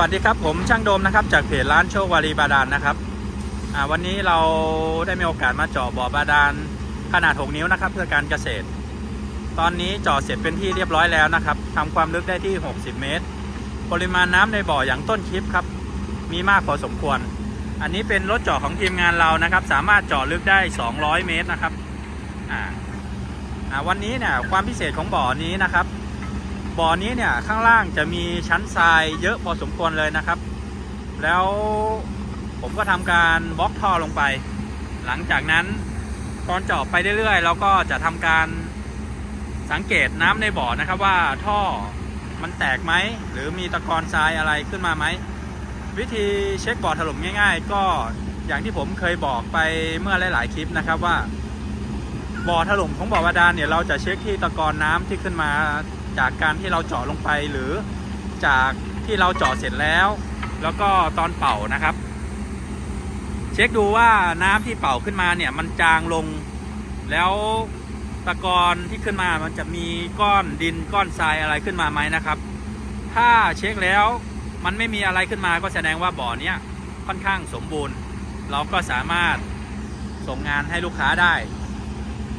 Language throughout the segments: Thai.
วัสดีครับผมช่างโดมนะครับจากเพจร้านโชควารีบาดาลนะครับวันนี้เราได้มีโอกาสมาเจาะบ่อบาดาลขนาด 6 นิ้วนะครับ เพื่อการเกษตร ตอนนี้เจาะเสร็จเป็นที่เรียบร้อยแล้วนะครับทำความลึกได้ที่ 60 เมตร ปริมาณน้ำในบ่ออย่างต้นคลิปครับ มีมากพอสมควร อันนี้เป็นรถเจาะของทีมงานเรานะครับ สามารถเจาะลึกได้ 200 เมตรนะครับวันนี้เนี่ยความพิเศษของบ่อนี้นะครับ บ่อนี้เนี่ยข้างล่างจะมีชั้นทรายเยอะพอสมควรเลยนะครับ แล้วผมก็ทำการบล็อกท่อลงไป หลังจากนั้นตอนเจาะไปเรื่อยๆเราก็จะทำการสังเกตน้ำในบ่อนะครับว่าท่อมันแตกไหมหรือมีตะกอนทรายอะไรขึ้นมาไหม วิธีเช็คบ่อถล่มง่าย ๆ ก็อย่างที่ผมเคยบอกไปเมื่อหลาย ๆ คลิปนะครับว่าบ่อถล่มของบ่อบาดาลเนี่ยเราจะเช็คที่ตะกอนน้ำที่ขึ้นมา จากการที่เราเจาะลงไปหรือจากที่เราเจาะเสร็จแล้ว แล้วก็ตอนเป่านะครับ เช็คดูว่าน้ำที่เป่าขึ้นมาเนี่ยมันจางลง แล้วตะกอนที่ขึ้นมามันจะมีก้อนดินก้อนทรายอะไรขึ้นมาไหมนะครับ ถ้าเช็คแล้วมันไม่มีอะไรขึ้นมาก็แสดงว่าบ่อเนี้ยค่อนข้างสมบูรณ์ เราก็สามารถส่งงานให้ลูกค้าได้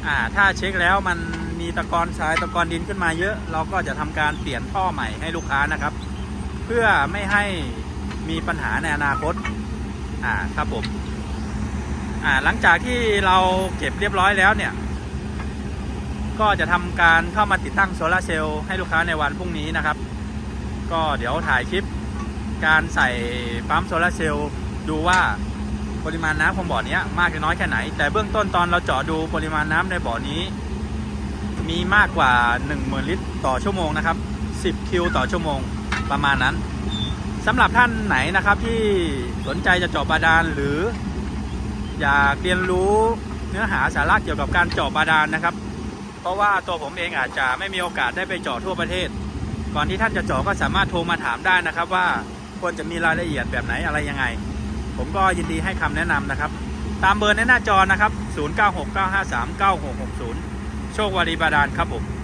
อ่าถ้าเช็คแล้วมัน มีตะกอนทรายตะกอนดินขึ้นมาเยอะ เราก็จะทำการเปลี่ยนท่อใหม่ให้ลูกค้านะครับ เพื่อไม่ให้มีปัญหาในอนาคตอ่าครับผมอ่าหลังจากที่เราเก็บเรียบร้อยแล้วเนี่ย ก็จะทำการเข้ามาติดตั้งโซลาร์เซลล์ให้ลูกค้าในวันพรุ่งนี้นะครับ ก็เดี๋ยวถ่ายคลิปการใส่ปั๊มโซลาร์เซลล์ดูว่าปริมาณน้ำของบ่อนี้มากหรือน้อยแค่ไหน แต่เบื้องต้นตอนเราเจาะดูปริมาณน้ำในบ่อนี้ มีมากกว่า 10,000 ลิตรต่อชั่วโมงนะครับ 10 คิวต่อชั่วโมงประมาณนั้นสำหรับท่านไหนนะครับที่สนใจจะเจาะบาดาลหรือ อยากเรียนรู้เนื้อหาสาระเกี่ยวกับการเจาะบาดาลนะครับ เพราะว่าตัวผมเองอาจจะไม่มีโอกาสได้ไปเจาะทั่วประเทศ ก่อนที่ท่านจะเจาะก็สามารถโทรมาถามได้นะครับ ว่าควรจะมีรายละเอียดแบบไหนอะไรยังไง ผมก็ยินดีให้คำแนะนำนะครับ ตามเบอร์ในหน้าจอนะครับ 0969539660 โชควารีบาดาลครับผม